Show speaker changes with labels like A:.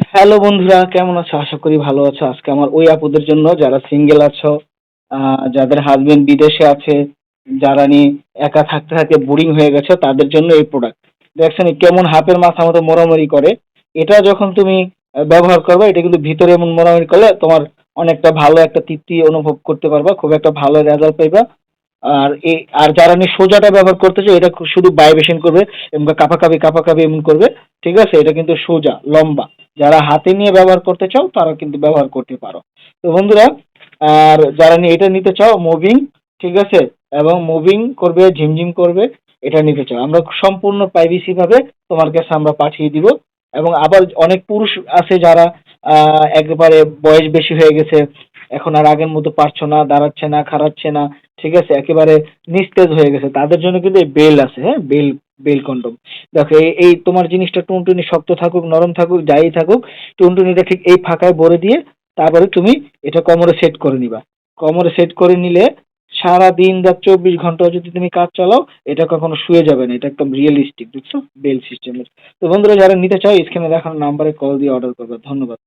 A: Hello বন্ধুরা, কেমন আছো? আশা করি ভালো আছো। আজকে আমার ওই আপুদের জন্য যারা সিঙ্গেল আছো যাদের হাজবেন্ড বিদেশে আছে, যারা নিয়ে একা থাকতে থাকতে বোরিং হয়ে গেছে, তাদের জন্য এই প্রোডাক্ট দেখছেন কেমন হাফের মাথা মতো মোড়ামুড়ি করে। এটা যখন তুমি ব্যবহার করবে, এটা কিন্তু ভিতরে এমন মোড়ামুড়ি করলে তোমার অনেকটা ভালো একটা তৃপ্তি অনুভব করতে পারবা, খুব একটা ভালো রেজাল্ট পাইবা। আর এই আর যারা নিয়ে সোজাটা ব্যবহার করতে চাই এটা শুধু ভাইব্রেশন করবে এবং কাপাকাপি কাপাকাপি এমন করবে। ঠিক আছে? এটা কিন্তু সোজা, লম্বা। যারা হাতে নিয়ে ব্যবহার করতে চাও তারা কিন্তু ব্যবহার করতে পারো। তো বন্ধুরা, আর যারা এটা নিতে চাও মুভিং ঠিক আছে? এবং মুভিং করবে, ঝিমঝিম করবে, এটা নিতে চাও। আমরা সম্পূর্ণ প্রাইভেসি ভাবে তোমার কাছে আমরা পাঠিয়ে দিব। এবং আবার অনেক পুরুষ আছে যারা একেবারে বয়স বেশি হয়ে গেছে, এখন আর আগের মতো পারছ না, দাঁড়াচ্ছে না, খারাচ্ছে না, ঠিক আছে? একেবারে নিস্তেজ হয়ে গেছে। তাদের জন্য কিন্তু এই বেল আছে হ্যাঁ? বেল বেল কন্ডম। দেখো এই তোমার জিনিসটা টুনটুনি শক্ত থাকুক, নরম থাকুক, যাই থাকুক, টুনটুনিটা ঠিক এই ফাঁকায় ভরে দিয়ে তারপরে তুমি এটা কোমরে সেট করে নিবা। কোমরে সেট করে নিলে সারা দিন রাত চব্বিশ ঘণ্টা যদি তুমি কাজ চালাও, এটা কখনো শুয়ে যাবে না, এটা একদম রিয়েলিস্টিক বুঝছ? বেল সিস্টেমের তো বন্ধুরা, যারা নিতে চাও, স্ক্রিনে দেখানো নাম্বারে কল দিয়ে অর্ডার করবে। ধন্যবাদ।